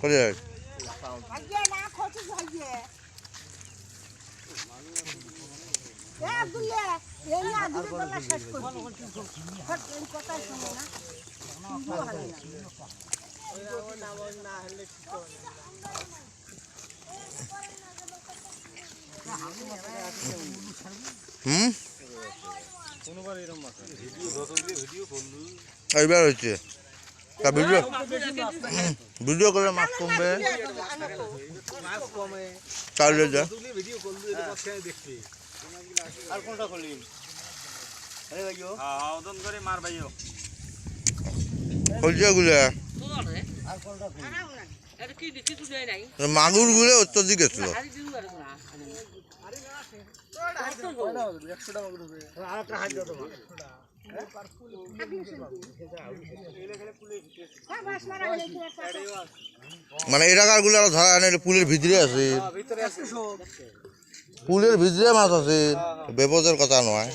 করে। হুম এইবার হচ্ছে তা ভিডিও ভিডিও করে মাছ কমবে। তাহলে যা। আর কোনটা করলি আরে ভাইও হ্যাঁ ওদন করে মার ভাইও হলছে গুলো আর কোনটা করলি মাগুরগুলো অত্যধিক গেছিল আর একটা মানে এলাকারগুলো আরও ধরা আনে পুলের ভিতরে আছে। পুলের ভিতরে মাছ আছে বেপজের কথা নয়।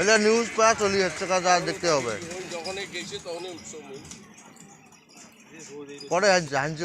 এটা নিউজ পাওয়া চলি যাচ্ছে কাজ আর দেখতে হবে। করে হানছে হানছে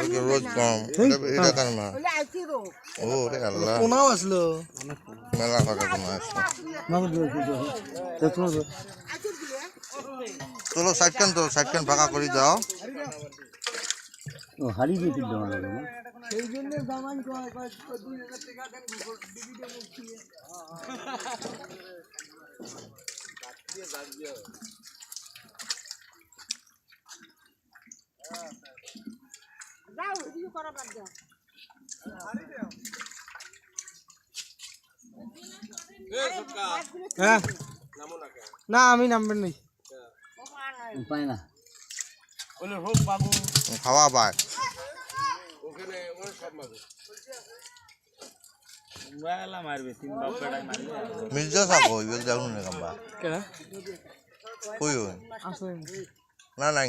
ওটা রোদ কম এটা- এটা কার মাছ বলে আইতি রো ও রে আল্লাহ কোনাও আসলো মেলা কথা কোনো দিলে চলো সাইডখান তো সাইডখান ফাঁকা করে দাও ও হারি দিয়ে কিনতে আমার না যাও ভিডিও করা বাদ দাও। হ্যাঁ। না আমি নামবেন নাই। পায় না। খাওয়া পায় বেলা মারবে। তিন বাপটা মারবে। মির্জা সাপ হইবে দেখুন না কাম্বা। কেডা? কই হই আছে না নাই।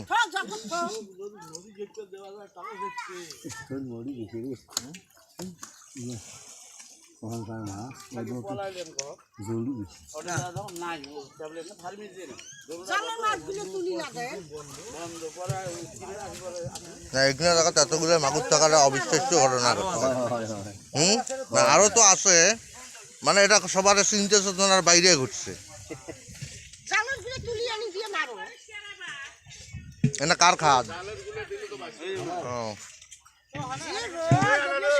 এখানে টাকা এতগুলো মাগুর টাকাটা অবিশ্বাস্য ঘটনা। হয় হয় হুম আরও তো আছে। মানে এটা সবার চিন্তা চেতনার বাইরে ঘটছে এটা কার খাদ? ও, এ রোজ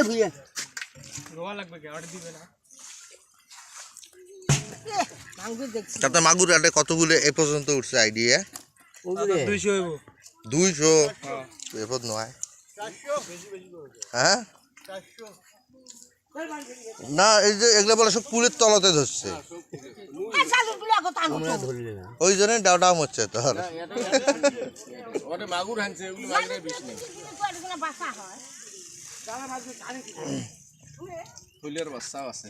ওগুলো লাগবে কে? অর্ডার দিবে না। তাতে মাগুর আটে কতগুলো এ পর্যন্ত উঠছে আইডিয়া দুইশো হইব। দুইশো? এপদ নয়। হ্যাঁ? না এই যে এগুলো বলে সব পুলের তলতে ধরছে। না। ওই জন্য ডাউ ডাউ হচ্ছে তোর বাসা হয়। ফুলের বাচ্চাও আছে